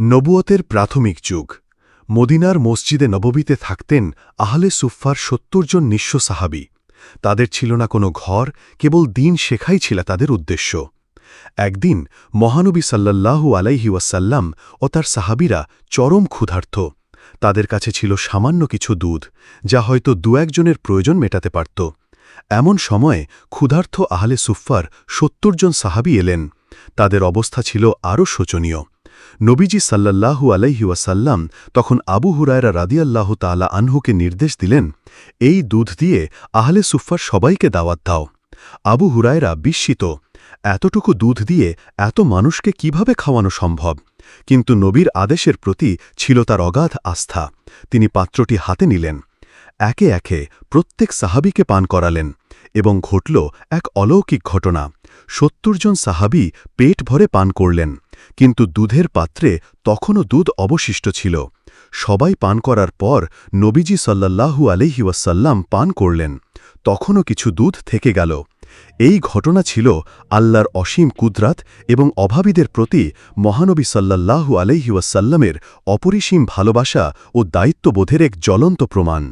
নবুয়তের প্রাথমিক যুগ। মদিনার মসজিদে নববীতে থাকতেন আহলে সুফার সত্তর জন নিঃস্ব সাহাবি। তাদের ছিল না কোনো ঘর, কেবল দিন শেখাই ছিল তাদের উদ্দেশ্য। একদিন মহানবী সাল্লাল্লাহু আলাইহি ওয়াসাল্লাম ও তার সাহাবিরা চরম ক্ষুধার্থ তাদের কাছে ছিল সামান্য কিছু দুধ, যা হয়তো দু একজনের প্রয়োজন মেটাতে পারত। এমন সময়ে ক্ষুধার্থ আহলে সুফার সত্তর জন সাহাবি এলেন। তাদের অবস্থা ছিল আরও শোচনীয়। নবীজি সাল্লাল্লাহু আলাইহি ওয়াসাল্লাম তখন আবু হুরায়রা রাদিয়াল্লাহ তালা আনহুকে নির্দেশ দিলেন, এই দুধ দিয়ে আহলে সুফার সবাইকে দাওয়াত দাও। আবু হুরায়রা বিস্মিত, এতটুকু দুধ দিয়ে এত মানুষকে কীভাবে খাওয়ানো সম্ভব? কিন্তু নবীর আদেশের প্রতি ছিল তার অগাধ আস্থা। তিনি পাত্রটি হাতে নিলেন, একে একে প্রত্যেক সাহাবিকে পান করালেন এবং ঘটল এক অলৌকিক ঘটনা। সত্তর জন সাহাবি পেট ভরে পান করলেন। কিন্তু দুধের পাত্রে তখনও দুধ অবশিষ্ট ছিল। সবাই পান করার পর নবীজি সাল্লাল্লাহু আলহি ওয়াসাল্লাম পান করলেন। তখনও কিছু দুধ থেকে গেল। এই ঘটনা ছিল আল্লাহর অসীম কুদরাত এবং অভাবীদের প্রতি মহানবী সাল্লাল্লাহু আলহি ওয়াসাল্লামের অপরিসীম ভালোবাসা ও দায়িত্ববোধের এক জ্বলন্ত প্রমাণ।